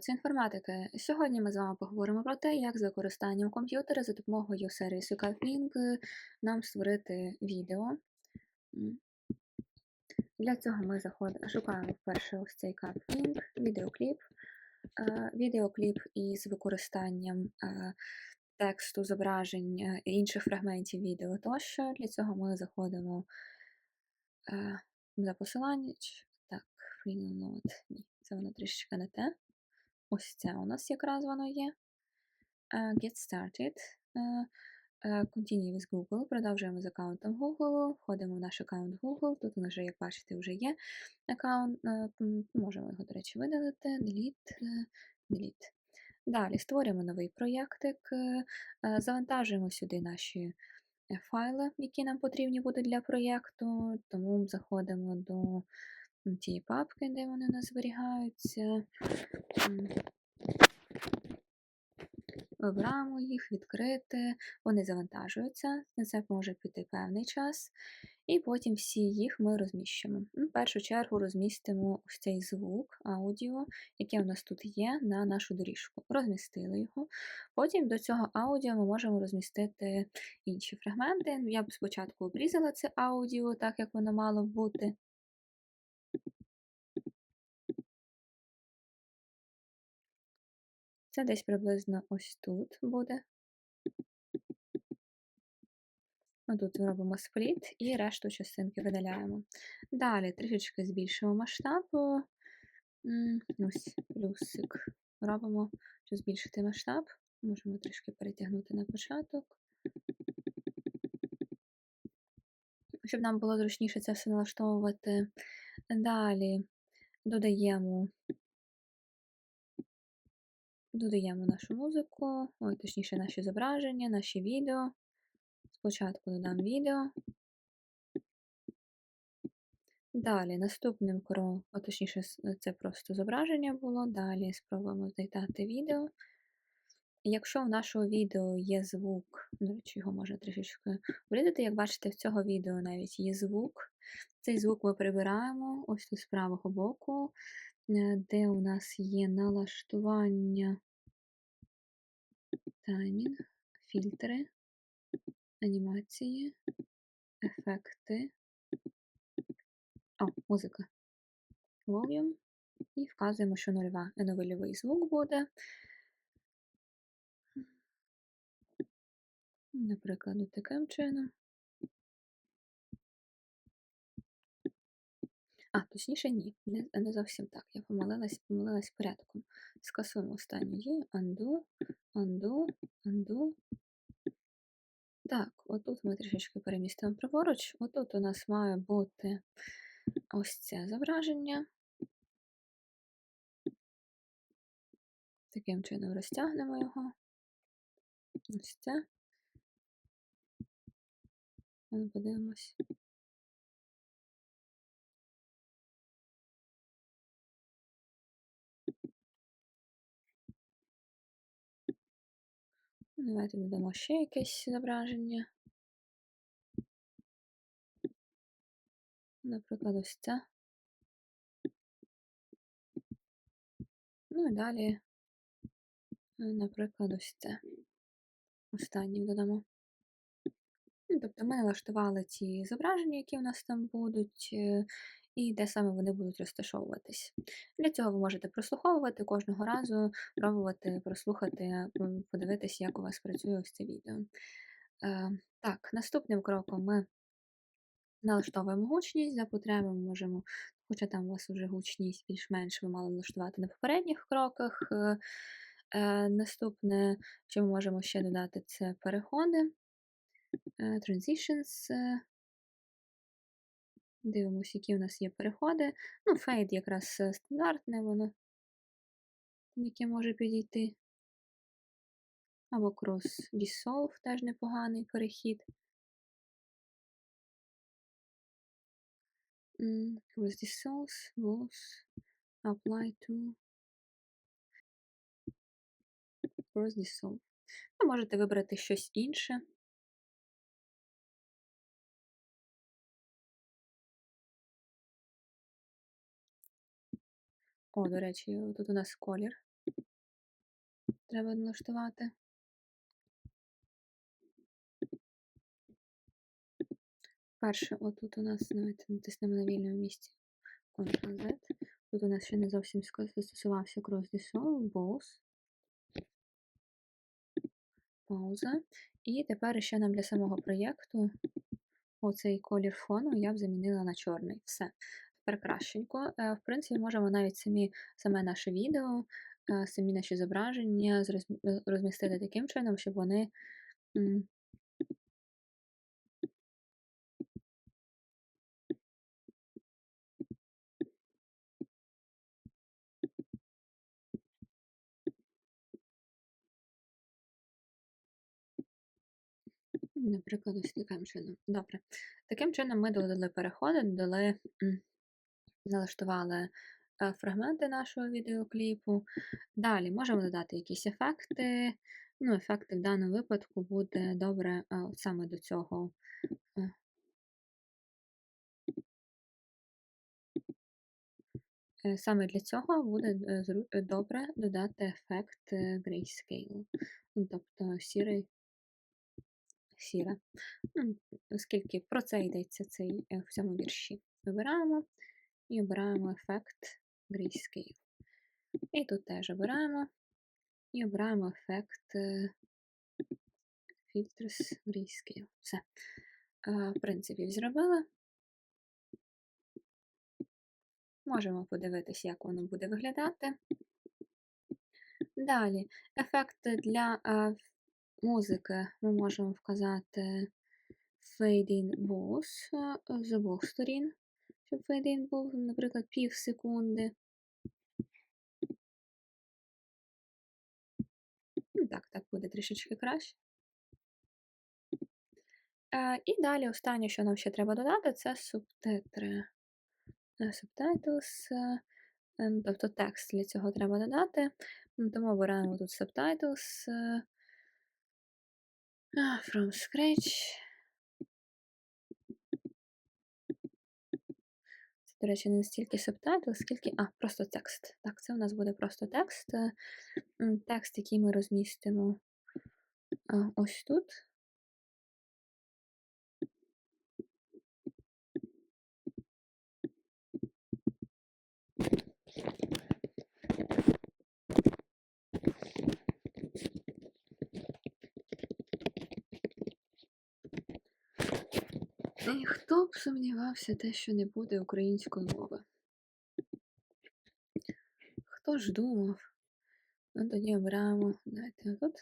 Це інформатики. Сьогодні ми з вами поговоримо про те, як з використанням комп'ютера за допомогою сервісу CapLink нам створити відео. Для цього ми заходимо, шукаємо вперше ось цей CapLink, відеокліп. Е, Відеокліп із використанням е, тексту, зображень е, інших фрагментів відео тощо. Для цього ми заходимо е, за посилання. Так. Ні, це воно трішечки не те. Ось це у нас якраз воно є. Е, Get started. Е, е, Continue with Google. Продовжуємо з аккаунтом Google. Входимо в наш аккаунт Google. Тут у нас як бачите, вже є аккаунт. Можемо його, до речі, видалити. Delete. Delete. Далі створюємо новий проєктик, завантажуємо сюди наші файли, які нам потрібні будуть для проєкту. Тому заходимо до тієї папки, де вони у нас зберігаються. Вибираємо їх, відкрити, вони завантажуються, на це може піти певний час, і потім всі їх ми розміщимо. Ну, В першу чергу розмістимо ось цей звук, аудіо, яке у нас тут є, на нашу доріжку. Розмістили його. Потім до цього аудіо ми можемо розмістити інші фрагменти. Я б спочатку обрізала це аудіо, так як воно мало бути. Це десь приблизно ось тут буде. Тут робимо спліт і решту частинки видаляємо. Далі трішечки збільшимо масштаб. Ось плюсик робимо, щоб збільшити масштаб. Можемо трішки перетягнути на початок. Щоб нам було зручніше це все налаштовувати. Далі додаємо додаємо нашу музику, ой, точніше, наші зображення, наші відео. Спочатку додам відео. Далі наступним кроком, точніше, це просто зображення було. Далі спробуємо додати відео. Якщо в нашого відео є звук, до речі, його можна трішечки врізати, як бачите, в цього відео навіть є звук. Цей звук ми прибираємо ось тут з правого боку, де у нас є налаштування таймінг, фільтри, анімації, ефекти. О, музика. Volume. І вказуємо, що нульова нульовий звук буде. Наприклад, таким чином. А, точніше, ні, не, не зовсім так. Я помилилась, помилилась порядком. Скасуємо останню дію. Undo, undo, undo. Так, отут ми трішечки перемістимо праворуч. Отут у нас має бути ось це зображення. Таким чином розтягнемо його. Ось це. Подивимось. Давайте додамо ще якесь зображення. Наприклад, ось це. Ну і далі, наприклад, ось це. Останнім додамо. Тобто ми налаштували ці зображення, які у нас там будуть, е, і де саме вони будуть розташовуватись. Для цього ви можете прослуховувати кожного разу, пробувати прослухати, подивитися, як у вас працює ось це відео. Е, Так, наступним кроком ми налаштовуємо гучність, за потреби ми можемо, хоча там у вас вже гучність більш-менш ви мали налаштувати на попередніх кроках. Е, е, Наступне, що ми можемо ще додати, це переходи. Transitions. Дивимося, які у нас є переходи. Ну, фейд якраз е, стандартне воно, яке може підійти. Або cross dissolve теж непоганий перехід. Cross dissolve, was, apply to. Cross dissolve. Ви можете вибрати щось інше. О, до речі, тут у нас колір. треба налаштувати. Перше, отут у нас, давайте натиснемо на вільному місці Ctrl-Z. Тут у нас ще не зовсім застосувався Cross Dissolve, Both. Пауза. І тепер ще нам для самого проєкту оцей колір фону я б замінила на чорний. Все. Тепер кращенько. Е, В принципі, можемо навіть самі, саме наше відео, е, самі наші зображення е, розмістити таким чином, щоб вони Наприклад, ось таким чином. Добре. Таким чином ми додали переходи, додали, налаштували е, фрагменти нашого відеокліпу. Далі можемо додати якісь ефекти. Ну, ефекти в даному випадку буде добре е, саме до цього. е, Саме для цього буде добре додати ефект grayscale. Ну, тобто сірий, сіре. Ну, Оскільки про це йдеться цей, в цьому вірші. Вибираємо і обираємо ефект Grayscale. І тут теж обираємо і обираємо ефект е, Filters Grayscale. Все. Е, В принципі, зробили. Можемо подивитися, як воно буде виглядати. Далі, ефекти для е, музики ми можемо вказати Fade in both з обох сторін, щоб Fade був, наприклад, пів секунди. Ну, Так, так буде трішечки краще. Е, І далі останнє, що нам ще треба додати, це субтитри. Е, Subtitles, е, е, ну, тобто текст для цього треба додати. Тому обираємо тут Subtitles е, from scratch. Це, до речі, не стільки субтайтл, скільки. А, просто текст. Так, це у нас буде просто текст. е, Текст, який ми розмістимо ось тут. І хто б сумнівався те, що не буде української мови? Хто ж думав? Ну, тоді обираємо. Давайте тут.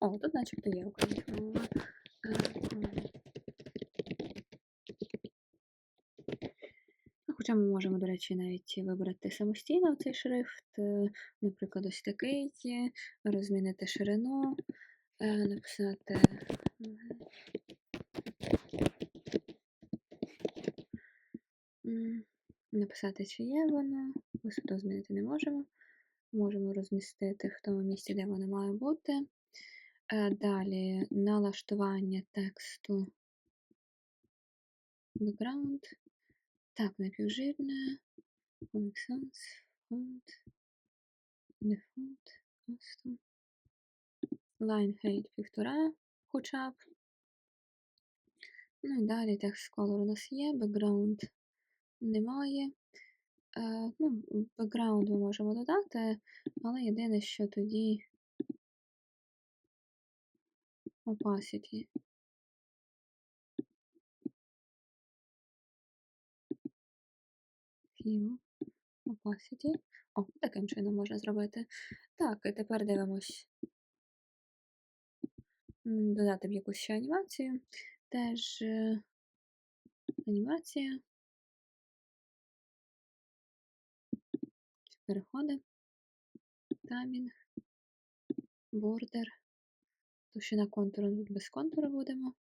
О, тут начебто є українська мова. Ну, Хоча ми можемо, до речі, навіть вибрати самостійно цей шрифт, е, наприклад, ось такий, розмінити ширину, написати. м, м, Написати, чи є воно, висоту змінити не можемо. Можемо розмістити в тому місці, де воно має бути. Е, Далі налаштування тексту background. Так, напівжирне. Comic Sans, font, default, custom. Line height півтора хоча б. Ну і далі текст color у нас є, background немає. Е, ну, background ми можемо додати, але єдине, що тоді opacity. Hue, opacity. О, таким чином можна зробити. Так, і тепер дивимось. Додати б якусь ще анімацію. Теж анімація. Переходи. Таймінг. Бордер. Товщина контуру тут без контуру будемо.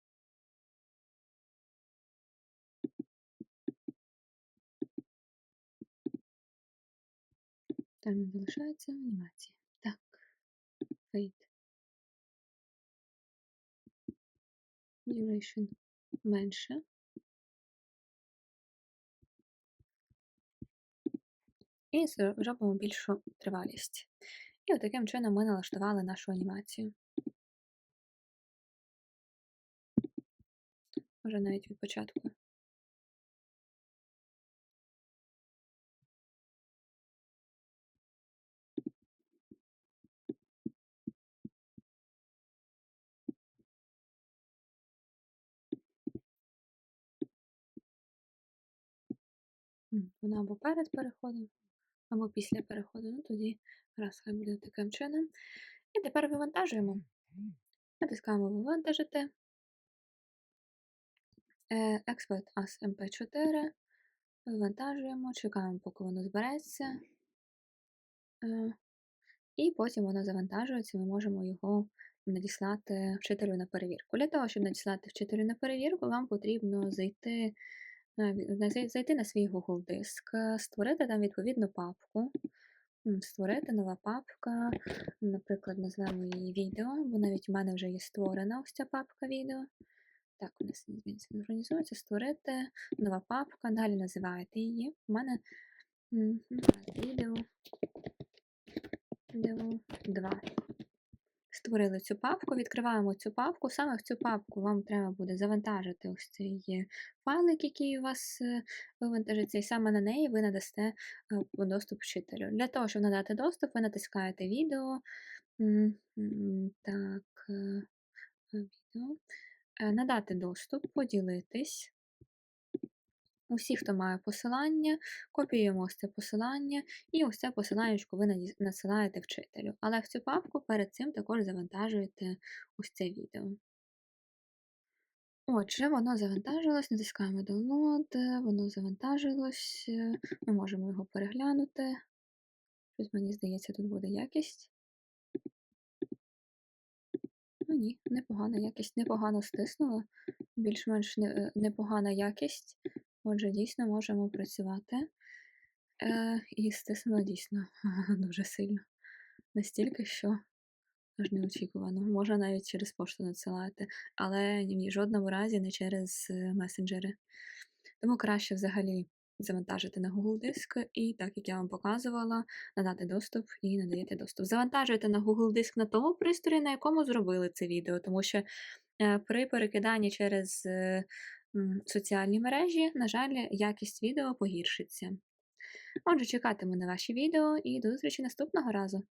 Таймінг залишається анімація. Так. Fade. Duration менше. і зробимо більшу тривалість. І от таким чином ми налаштували нашу анімацію. Може навіть від початку. Вона або перед переходом, або після переходу. Ну тоді раз хай буде таким чином. І тепер вивантажуємо. Натискаємо Вивантажити. Е, Export as MP4. Вивантажуємо, чекаємо, поки воно збереться. Е, і потім воно завантажується, ми можемо його надіслати вчителю на перевірку. Для того, щоб надіслати вчителю на перевірку, вам потрібно зайти зайти на свій Google диск, створити там відповідну папку, створити нова папка, наприклад, назвемо її відео, бо навіть у мене вже є створена ось ця папка відео. Так, у нас змін синхронізується, створити нова папка, далі називаєте її. У мене відео, відео 2. Створили цю папку, відкриваємо цю папку. Саме в цю папку вам треба буде завантажити ось цей файлик, який у вас е, вивантажиться, і саме на неї ви надасте е, доступ вчителю. Для того, щоб надати доступ, ви натискаєте відео. Так, е, відео. Надати доступ, поділитись. Усі, хто має посилання, копіюємо ось це посилання, і ось це посилання ви надсилаєте вчителю. Але в цю папку перед цим також завантажуєте ось це відео. Отже, воно завантажилось, натискаємо Download, воно завантажилось, ми можемо його переглянути. Щось, мені здається, тут буде якість. Ну ні, непогана якість, непогано стиснула, більш-менш непогана якість. Отже, дійсно можемо працювати. Е, І стиснула дійсно дуже сильно. Настільки, що аж неочікувано. Можна навіть через пошту надсилати, але ні в жодному разі не через е, месенджери. Тому краще взагалі завантажити на Google диск і, так як я вам показувала, надати доступ і надаєте доступ. Завантажуйте на Google диск на тому пристрої, на якому зробили це відео, тому що е, при перекиданні через е, соціальні мережі, на жаль, якість відео погіршиться. Отже, чекатиму на ваші відео і до зустрічі наступного разу!